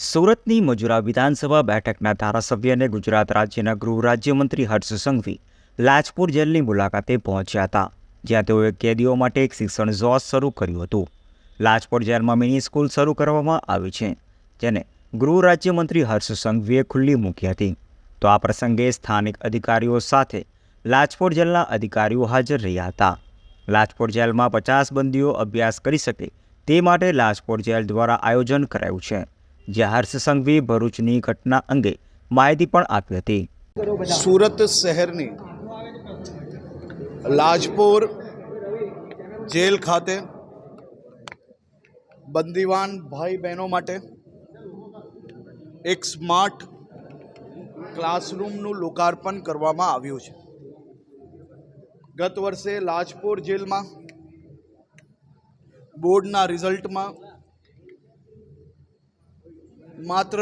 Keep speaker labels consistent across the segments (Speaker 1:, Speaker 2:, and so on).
Speaker 1: સુરતની મજુરા વિધાનસભા બેઠકના ધારાસભ્ય અને ગુજરાત રાજ્યના ગૃહ રાજ્યમંત્રી હર્ષ સંઘવી લાજપુર જેલની મુલાકાતે પહોંચ્યા હતા, જ્યાં તેઓએ કેદીઓ માટે એક શિક્ષણ ઝોસ શરૂ કર્યું હતું. લાજપુર જેલમાં મિની સ્કૂલ શરૂ કરવામાં આવી છે, જેને ગૃહ રાજ્યમંત્રી હર્ષ સંઘવીએ ખુલ્લી મૂકી હતી. તો આ પ્રસંગે સ્થાનિક અધિકારીઓ સાથે લાજપોર જેલના અધિકારીઓ હાજર રહ્યા હતા. લાજપોર જેલમાં પચાસ બંદીઓ અભ્યાસ કરી શકે તે માટે લાજપોર જેલ દ્વારા આયોજન કરાયું છે. જ્યાં હર્ષ સંઘવી ભરૂચની ઘટના અંગે માહિતી પણ આપી હતી.
Speaker 2: સુરત શહેરની લાજપોર જેલ ખાતે બંદીવાન ભાઈ બહેનો માટે એક સ્માર્ટ ક્લાસરૂમનું લોકાર્પણ કરવામાં આવ્યું છે. ગત વર્ષે લાજપોર જેલમાં બોર્ડના રિઝલ્ટમાં માત્ર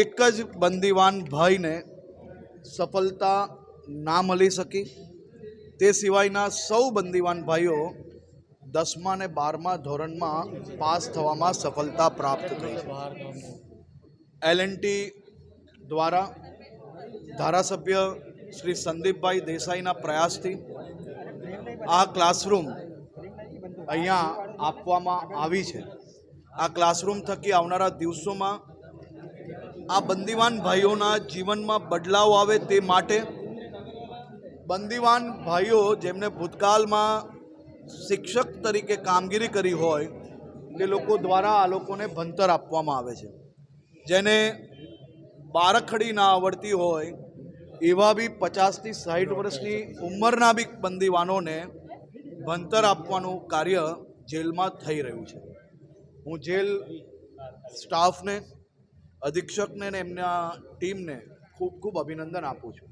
Speaker 2: એક જ બંદીવાન ભાઈને સફળતા ના મળી શકી. તે સિવાયના સૌ બંદીવાન ભાઈઓ દસમા ને બારમા ધોરણમાં પાસ થવામાં સફળતા પ્રાપ્ત થઈ એલ દ્વારા ધારાસભ્ય શ્રી સંદીપભાઈ દેસાઈના પ્રયાસથી આ ક્લાસરૂમ અહીંયા આપવામાં આવી છે. આ ક્લાસરૂમ થકી આવનારા દિવસોમાં આ બંદીવાન ભાઈઓના જીવનમાં બદલાવ આવે તે માટે બંદીવાન ભાઈઓ જેમને ભૂતકાળમાં શિક્ષક તરીકે કામગીરી કરી હોય, તે લોકો દ્વારા આ લોકોને ભણતર આપવામાં આવે છે. જેને બારખડી ના આવડતી હોય, એવા બી પચાસથી સાઠ વર્ષની ઉંમરના બી બંદીવાનોને ભણતર આપવાનું કાર્ય જેલમાં થઈ રહ્યું છે. હું જેલ સ્ટાફને અધિક્ષકને ને એમના ટીમને ખૂબ ખૂબ અભિનંદન આપું છું.